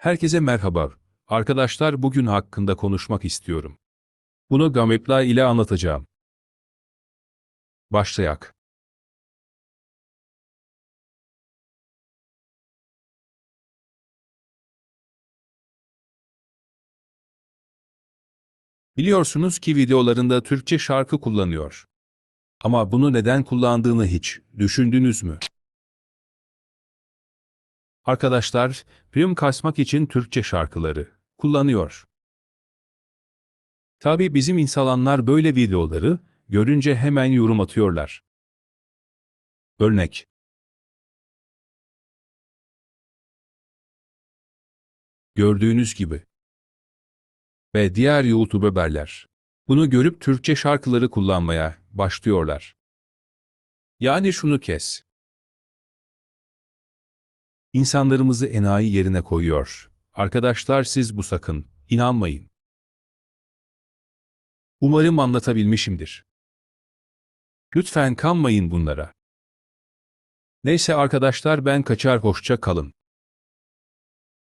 Herkese merhaba. Arkadaşlar bugün hakkında konuşmak istiyorum. Bunu Gamepla ile anlatacağım. Başlayak. Biliyorsunuz ki videolarında Türkçe şarkı kullanıyor. Ama bunu neden kullandığını hiç düşündünüz mü? Arkadaşlar, prim kasmak için Türkçe şarkıları kullanıyor. Tabi bizim insanlar böyle videoları görünce hemen yorum atıyorlar. Örnek. Gördüğünüz gibi. Ve diğer YouTuber'ler. Bunu görüp Türkçe şarkıları kullanmaya başlıyorlar. Yani şunu kes. İnsanlarımızı enayi yerine koyuyor. Arkadaşlar siz bu sakın, inanmayın. Umarım anlatabilmişimdir. Lütfen kanmayın bunlara. Neyse arkadaşlar ben kaçar hoşça kalın.